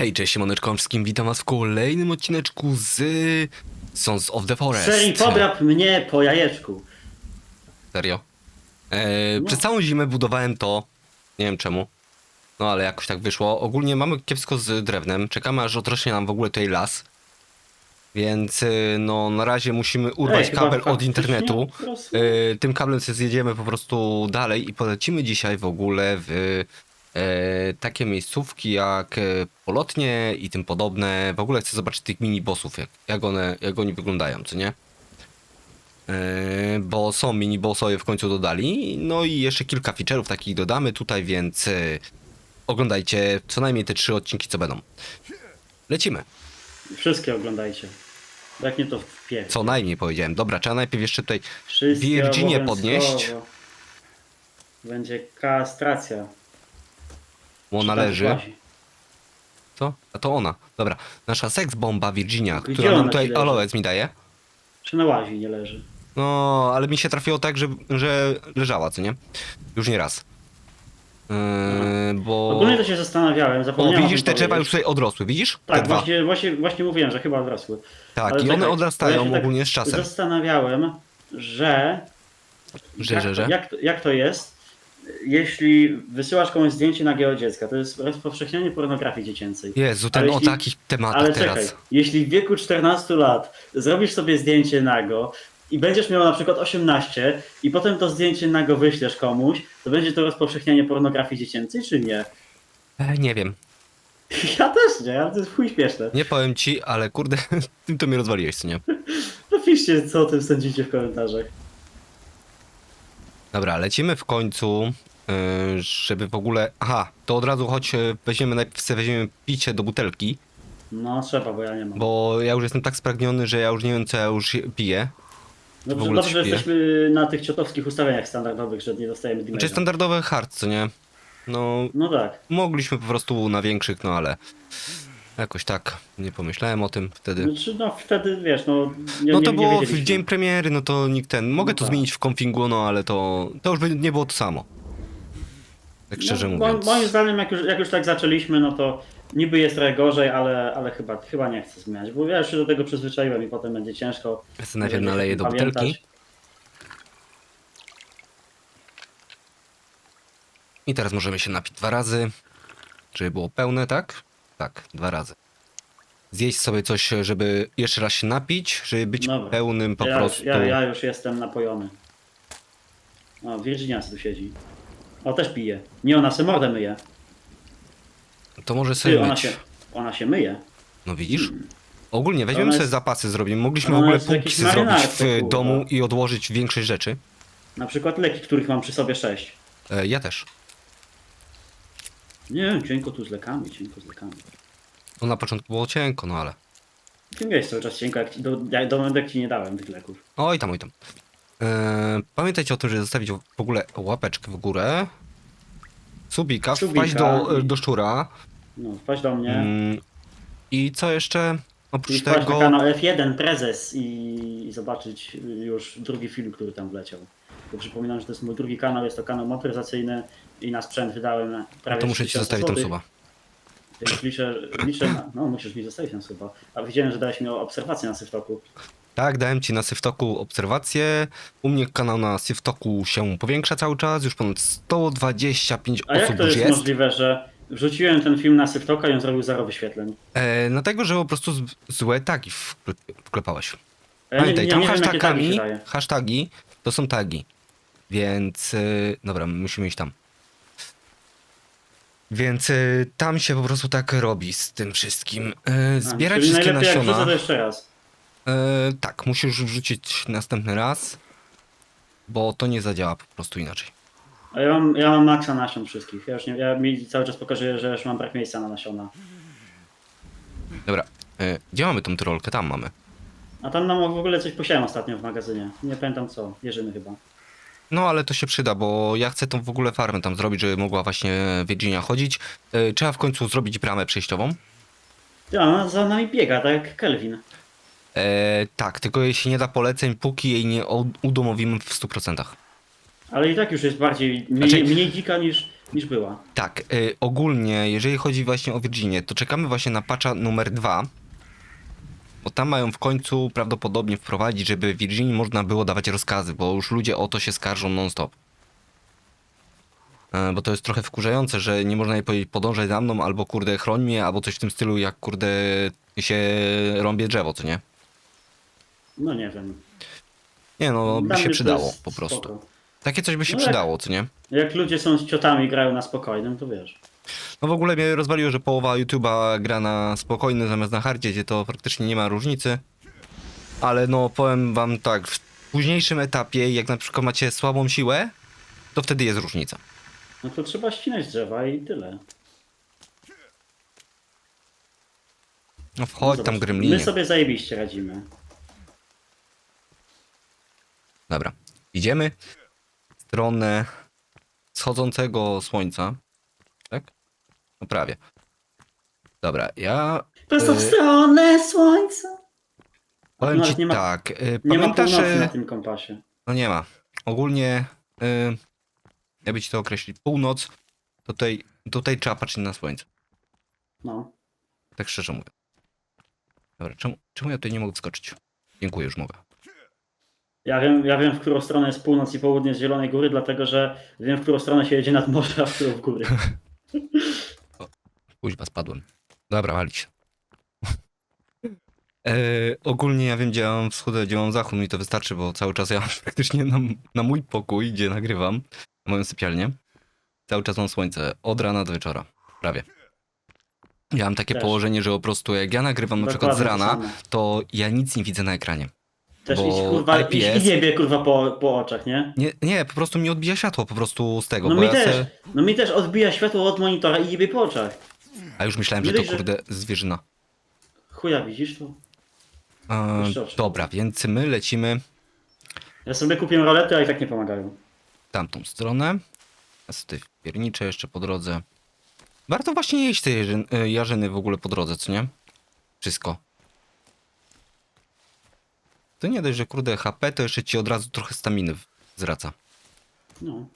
Hej, cześć, Siemoneczko wszystkim, witam was w kolejnym odcineczku z Sons of the Forest. Serii podrap mnie po jajeczku. Serio? E, No. Przez całą zimę budowałem to, nie wiem czemu, no ale jakoś tak wyszło. Ogólnie mamy kiepsko z drewnem, czekamy aż odrośnie nam w ogóle tutaj las. Więc e, no na razie musimy urwać Ej, chyba kabel od faktycznie internetu. E, tym kablem sobie zjedziemy po prostu dalej i polecimy dzisiaj w ogóle w takie miejscówki jak e, Polotnie i tym podobne. W ogóle chcę zobaczyć tych mini bossów, jak, jak, one, jak oni wyglądają, co nie? E, bo są mini bossowie w końcu dodali, no i jeszcze kilka feature'ów takich dodamy tutaj, więc e, oglądajcie co najmniej te trzy odcinki, co będą. Lecimy. Wszystkie oglądajcie. Jak nie to w pie. Co najmniej powiedziałem. Dobra, trzeba najpierw jeszcze tutaj Wszystkie Virginię podnieść. Będzie kastracja. Ona Czy tam leży. Co? A to ona. Dobra. Nasza seks bomba Virginia, Gdzie która ona nam ci tutaj leży? aloec mi daje. Czy na łazi nie leży? No, ale mi się trafiło tak, że, że leżała, co nie? Już nie raz. Yy, bo... Ogólnie to się zastanawiałem, O, zapomniałem widzisz, te drzewa już tutaj odrosły, widzisz? te Tak, dwa. właśnie, właśnie, właśnie mówiłem, że chyba wrosły. Tak, Ale i one czekaj, odrastają bo ja się tak ogólnie z czasem. Zastanawiałem, że... Że, jak, że, że? Jak, jak to jest, jeśli wysyłasz komuś zdjęcie nagiego dziecka? To jest rozpowszechnianie pornografii dziecięcej. Jezu, ten Ale o jeśli- takich tematach Ale teraz. czekaj, jeśli w wieku 14 lat zrobisz sobie zdjęcie nago i będziesz miał na przykład 18 i potem to zdjęcie nago wyślesz komuś, to będzie to rozpowszechnianie pornografii dziecięcej, czy nie? E, nie wiem. Ja też nie, ale to jest chuj śmieszne. Nie powiem ci, ale kurde, tym to mnie rozwaliłeś, co nie? Napiszcie, co o tym sądzicie w komentarzach. Dobra, lecimy w końcu, yy, żeby w ogóle... Aha, to od razu choć yy, weźmiemy najpierw sobie weźmiemy picie do butelki, No trzeba, bo ja nie mam. bo ja już jestem tak spragniony, że ja już nie wiem, co ja już piję. w Dobrze, ogóle dobrze że śpię. jesteśmy na tych ciotowskich ustawieniach standardowych, że nie dostajemy Czy damage'a. standardowe hard, co nie? No, No tak. mogliśmy po prostu na większych, no ale jakoś tak nie pomyślałem o tym wtedy. Znaczy, no wtedy wiesz, no nie, No nie, to nie było w wiedzieliśmy. dzień premiery, no to nikt ten. Mogę No to tak. zmienić w konfigu, no ale to, to już by nie było to samo. Tak szczerze no, mo- mówiąc. Moim zdaniem, jak już, jak już tak zaczęliśmy, no to niby jest trochę gorzej, ale, ale chyba, chyba nie chcę zmieniać, bo ja już się do tego przyzwyczaiłem i potem będzie ciężko. Ja sobie najpierw naleję do pamiętać. butelki. I teraz możemy się napić dwa razy. Żeby było pełne, tak? Tak, dwa razy. Zjeść sobie coś, żeby jeszcze raz się napić, żeby być Dobra. pełnym po ja, prostu. Ja, ja już jestem napojony. O, Virginia tu siedzi. O, też pije. Nie, ona se mordę myje. To może sobie Ty, ona myć. się, ona się myje. No widzisz? Ogólnie weźmiemy Ona sobie jest- zapasy zrobimy. Mogliśmy w ona ogóle jest w półki jakiejś zrobić marynarce, w kurwa. domu i odłożyć większość rzeczy. Na przykład leki, których mam przy sobie sześć. E, ja też. Nie, cienko tu z lekami, cienko z lekami. No na początku było cienko, no ale. Ty miałeś cały czas cienko, jak ci, do, jak do momentu, jak ci nie dałem tych leków. Oj tam, oj tam. E, pamiętajcie o tym, żeby zostawić w ogóle łapeczkę w górę. Subika, Subika wpaść do, do szczura. No, wpaść do mnie. Mm, I co jeszcze? Oprócz I wpaść na tego. kanał F1 Prezes i, i zobaczyć już drugi film, który tam wleciał. Bo przypominam, że to jest mój drugi kanał, jest to kanał motoryzacyjny i na sprzęt wydałem prawie To muszę ci 3000 zostawić tam złotych. suba. Więc liczę, liczę na, no musisz mi zostawić tam suba. A widziałem, że dałeś mi obserwację na Syftoku. Tak, dałem ci na Syftoku obserwację. U mnie kanał na Syftoku się powiększa cały czas. Już ponad 125 A jak osób to już jest, jest. możliwe, że wrzuciłem ten film na Syftoka i on zrobił zero wyświetleń? E, dlatego, że po prostu z, złe tagi wkle- wklepałeś. A ja Pamiętaj, nie, tam nie, nie wiem, jakie tagi hashtagami, się daje. hashtagi to są tagi. Więc, y, dobra, musimy iść tam. Więc y, tam się po prostu tak robi z tym wszystkim. Y, zbierać czyli wszystkie najlepiej jak wrzucę nasiona. to jeszcze raz. Tak, musisz wrzucić następny raz, bo to nie zadziała po prostu inaczej. A ja mam, ja mam maksa nasion wszystkich. Ja już nie, ja mi cały czas pokazuję, że już mam brak miejsca na nasiona. Dobra, gdzie mamy tą tyrolkę? Tam mamy. A tam nam w ogóle coś posiałem ostatnio w magazynie. Nie pamiętam co. Jeżyny chyba. No ale to się przyda, bo ja chcę tą w ogóle farmę tam zrobić, żeby mogła właśnie Virginia chodzić. Y, trzeba w końcu zrobić bramę przejściową. Ty, ona za nami biega, tak jak Kelvin. E, tak, tylko jej się nie da poleceń, póki jej nie od- udomowimy w 100%. Ale i tak już jest bardziej, mniej, Znaczy- mniej dzika niż, niż była. Tak, y, ogólnie, jeżeli chodzi właśnie o Virginię, to czekamy właśnie na patcha numer dwa. Bo tam mają w końcu prawdopodobnie wprowadzić, żeby w Virginii można było dawać rozkazy, bo już ludzie o to się skarżą non-stop. E, Bo to jest trochę wkurzające, że nie można jej powiedzieć podążaj za mną, albo kurde chroń mnie, albo coś w tym stylu, jak kurde się rąbie drzewo, co nie? No nie wiem. Nie no, by Dla mnie się to przydało jest po prostu. spoko. Takie coś by się No jak- przydało, co nie? Jak ludzie są z ciotami grają na spokojnym, to wiesz. No w ogóle mnie rozwaliło, że połowa YouTube'a gra na spokojny zamiast na hardzie, gdzie to praktycznie nie ma różnicy. Ale no powiem wam tak, w późniejszym etapie, jak na przykład macie słabą siłę, to wtedy jest różnica. No to trzeba ścinać drzewa i tyle. No wchodź No tam zobacz, gremlinie. My sobie zajebiście radzimy. Dobra, idziemy stronę wschodzącego słońca. Tak? No prawie. Dobra, ja Prosto w Y- stronę słońca. powiem nawet ci nie ma- tak. y, Nie ma Pamiętasz, północy że... na tym kompasie. No nie ma. Ogólnie, y, jakby ci to określić, północ, tutaj, tutaj trzeba patrzeć na słońce. No. Tak szczerze mówiąc. Dobra, czemu, czemu ja tutaj nie mogę wskoczyć? Dziękuję, już mogę. Ja wiem, ja wiem, w którą stronę jest północ i południe z Zielonej Góry, dlatego że wiem, w którą stronę się jedzie nad morze, a w którą w góry. Kuźwa, spadłem. Dobra, walić. E, ogólnie ja wiem, gdzie mam wschód, a gdzie mam zachód, mi to wystarczy, bo cały czas ja praktycznie na, na mój pokój, gdzie nagrywam, na moją sypialnię, cały czas mam słońce, od rana do wieczora, prawie. Ja mam takie Też. położenie, że po prostu jak ja nagrywam na przykład z to rana, samo. to ja nic nie widzę na ekranie. Też bo idź, kurwa, IPS i jebie, kurwa, po, po oczach, nie? Nie, nie, po prostu mi odbija światło po prostu z tego, No bo mi ja też. se... No mi też odbija światło od monitora i jebie po oczach. A już myślałem, Nie że to dość, że- kurde zwierzyna. Chuja, widzisz to? E, Jeszcze oczy. dobra, więc my lecimy Ja sobie kupię rolety, a i tak nie pomagają. w tamtą stronę. Ja sobie pierniczę jeszcze po drodze. Warto właśnie jeść te e, jarzyny w ogóle po drodze, co nie? Wszystko. To nie dość, że kurde HP, to jeszcze ci od razu trochę staminy zwraca. No.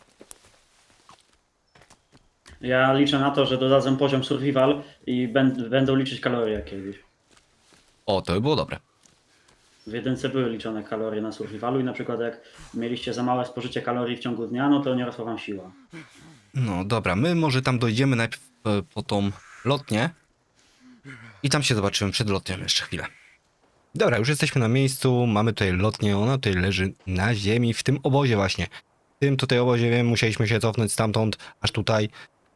Ja liczę na to, że dodadzą poziom survival i będą liczyć kalorie kiedyś. O, to by było dobre. W jedynce były liczone kalorie na survivalu i na przykład jak mieliście za małe spożycie kalorii w ciągu dnia, no to nie rosła wam siła. No dobra, my może tam dojdziemy najpierw e, po tą lotnię. I tam się zobaczymy przed lotnią jeszcze chwilę. Dobra, już jesteśmy na miejscu, mamy tutaj lotnię, ona tutaj leży na ziemi, w tym obozie właśnie. W tym tutaj obozie, wiem, musieliśmy się cofnąć stamtąd, aż tutaj.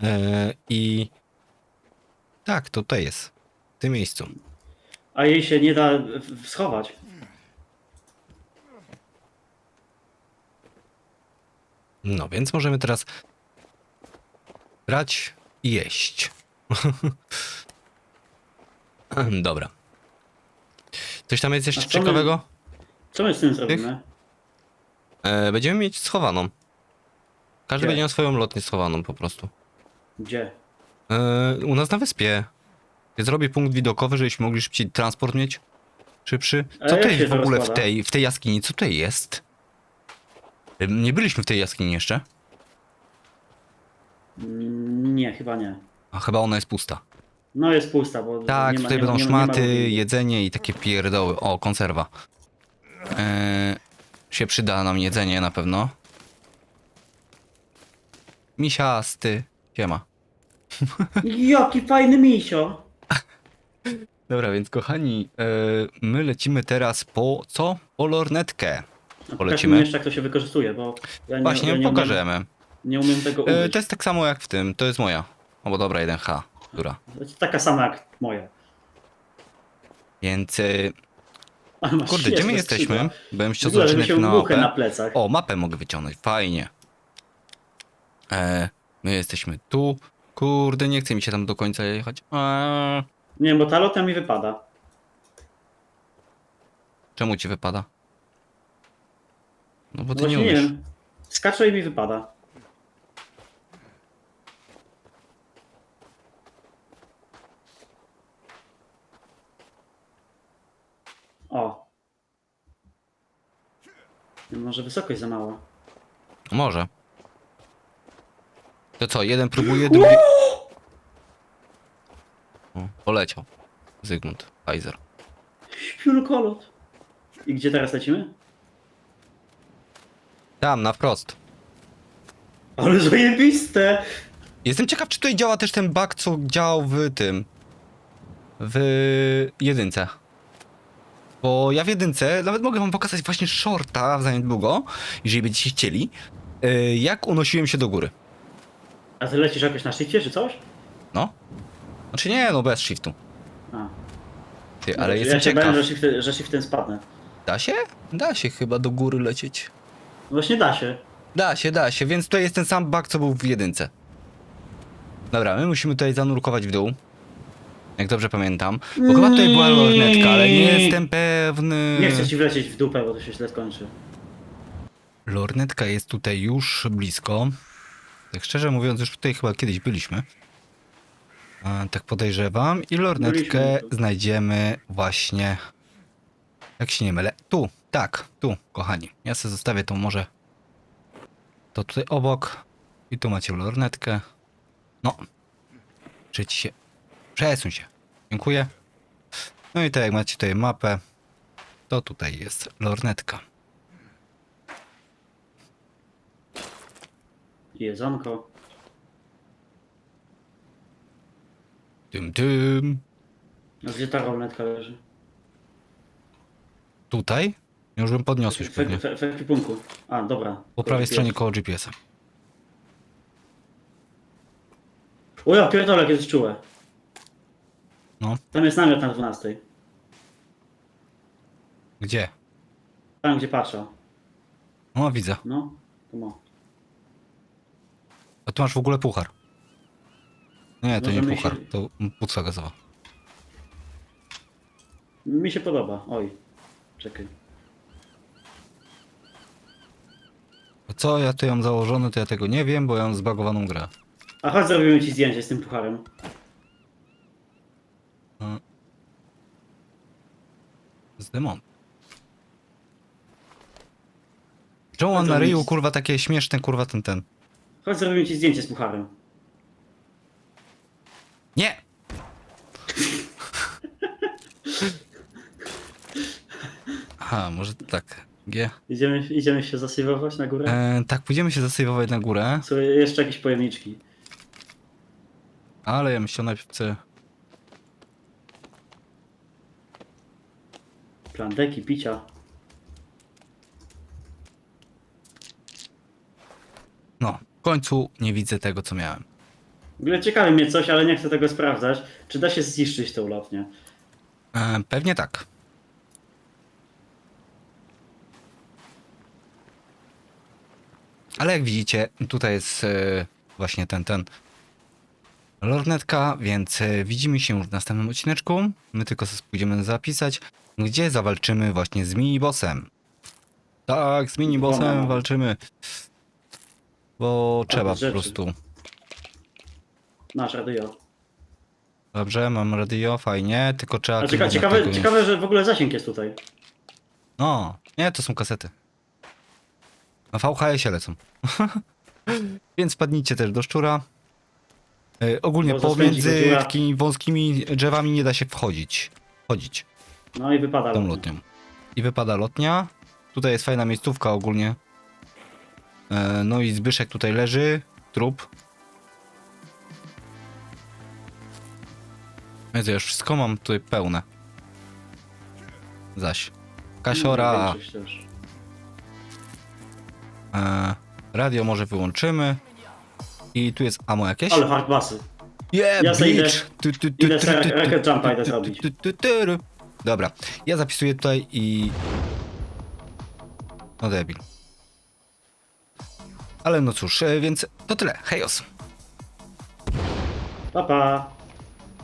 E, I tak, to tutaj jest, w tym miejscu. A jej się nie da w- schować. No, więc możemy teraz brać i jeść. Dobra. Coś tam jest A jeszcze co my- ciekawego? Co my z tym zrobimy? E, będziemy mieć schowaną. Każdy Gdzie? będzie miał swoją lotnię schowaną po prostu. Gdzie? E, u nas na wyspie. Zrobię punkt widokowy, żebyśmy mogli szybciej transport mieć. Szybszy. A Co jak to się jest w to ogóle w rozkłada? tej, w tej jaskini? Co to jest? E, Nie byliśmy w tej jaskini jeszcze. Mm, Nie, chyba nie. A chyba ona jest pusta. No jest pusta, bo Tak, nie ma, tutaj nie, ma- będą nie, ma- nie ma szmaty, ludzi. jedzenie i takie pierdoły. O, konserwa. Eee, się przyda nam jedzenie na pewno. Misiasty. Siema. Jaki fajny misio! Dobra, więc kochani, e, my lecimy teraz po co? Po lornetkę. Polecimy? pokaż mi jeszcze jak to się wykorzystuje, bo ja nie, Właśnie, ja nie pokażemy. Umiem, nie umiem tego E, użyć. to jest tak samo jak w tym, to jest moja. O, bo dobra, 1H, która. To jest taka sama jak moja. Więc, e, Ale masz kurde, gdzie my śmieszne jesteśmy? skrzydła. Byłem chciał zobaczyć się na muchę na mapę. plecach. O, mapę mogę wyciągnąć, fajnie. E, my jesteśmy tu. Kurde, nie chce mi się tam do końca jechać. Eee, Nie, bo ta lota mi wypada. czemu ci wypada? No bo ty Właśnie nie nie umiesz. wiem. Skaczę i mi wypada. O. Może wysokość za mała. Może. To co, jeden próbuje, drugi... O, poleciał. Zygmunt Kaiser. Śpiulkolot. I gdzie teraz lecimy? Tam, na wprost. Ale zajebiste! Jestem ciekaw, czy tutaj działa też ten bug, co działał w tym. W jedynce. Bo ja w jedynce, nawet mogę wam pokazać właśnie shorta za niedługo, jeżeli będziecie chcieli, y, jak unosiłem się do góry. A ty lecisz jakoś na shifcie czy coś? No. Znaczy nie, no bez shiftu. A. Ty, ale ja jestem się ciekaw. bałem, że, shifty, że shiftem spadnę. Da się? Da się chyba do góry lecieć. No Właśnie da się. Da się, da się, więc tutaj jest ten sam bug, co był w jedynce. Dobra, my musimy tutaj zanurkować w dół. Jak dobrze pamiętam. Bo chyba tutaj była lornetka, ale nie jestem pewny. Nie chcę ci wlecieć w dupę, bo to się źle skończy. Lornetka jest tutaj już blisko. Tak szczerze mówiąc, już tutaj chyba kiedyś byliśmy. A, tak podejrzewam. I lornetkę Byliśmy tu. znajdziemy właśnie. Jak się nie mylę. Tu, tak, tu, kochani. Ja sobie zostawię tą może. To tutaj obok. I tu macie lornetkę. No. Przeci się. Przesuń się. Dziękuję. No i tak jak macie tutaj mapę, to tutaj jest lornetka. Jedzonko. Tym, tym. A gdzie ta rolnetka leży? Tutaj? Już bym podniosł już W, pewnie. w, w ekwipunku. A, dobra. Po prawej stronie koło GPS-a. O ja pierdolę, jak jest czułe. No. Tam jest namiot na 12. Gdzie? Tam, gdzie patrzę. O, widzę. No, to mo. A tu masz w ogóle puchar. Nie, to nie Możemy puchar, się- to płuca gazowa. Mi się podoba. Oj. Czekaj. A co ja tu mam założone, to ja tego nie wiem, bo ja mam zbagowaną grę. A chodź zrobimy ci zdjęcie z tym pucharem. Z demon. Czemu to na ryju, kurwa, takie śmieszne, kurwa, ten, ten. Chodź zrobimy ci zdjęcie z pucharem. Nie! Aha, może tak. G. Idziemy, idziemy się zasywować na górę? E, tak, pójdziemy się zasejwować na górę, Są jeszcze jakieś pojemniczki. ale ja myślę najpierw chcę... Plandeki, picia. No, w końcu nie widzę tego, co miałem. W ogóle ciekawi mnie coś, ale nie chcę tego sprawdzać. Czy da się zniszczyć tą lotnię? E, pewnie tak. Ale jak widzicie, tutaj jest e, właśnie ten, ten lornetka, więc e, widzimy się już w następnym odcineczku. My tylko sobie pójdziemy zapisać, gdzie zawalczymy właśnie z minibossem. Tak, z minibossem Wow. walczymy. Bo trzeba po rzeczy. prostu. Nasz radio. Dobrze, mam radio, fajnie, tylko trzeba... A cieka ciekawe, tego ciekawe, że w ogóle zasięg jest tutaj. No, nie, to są kasety. Na VHS-ie lecą. Więc padnijcie też do szczura. E, ogólnie Bo zaspędzi go pomiędzy dziura. takimi wąskimi drzewami nie da się wchodzić. Chodzić No i wypada tą lotnia. lotnią. I wypada lotnia. Tutaj jest fajna miejscówka ogólnie. E, no i Zbyszek tutaj leży. Trup. Jezu, ja już wszystko mam tutaj pełne. Zaś. Kasiora. Większość też. E, radio może wyłączymy. I tu jest ammo jakieś. Ale hardbasy. Yeah, Ja sobie idę- bitch! Tu, tu, tu, idę tu, sobie tu, tu, racket tu, jumpa idę tu, zrobić. tu, tu, tu, tu. Dobra, ja zapisuję tutaj i... No debil. Ale no cóż, e, więc to tyle. Hejos. Pa, pa.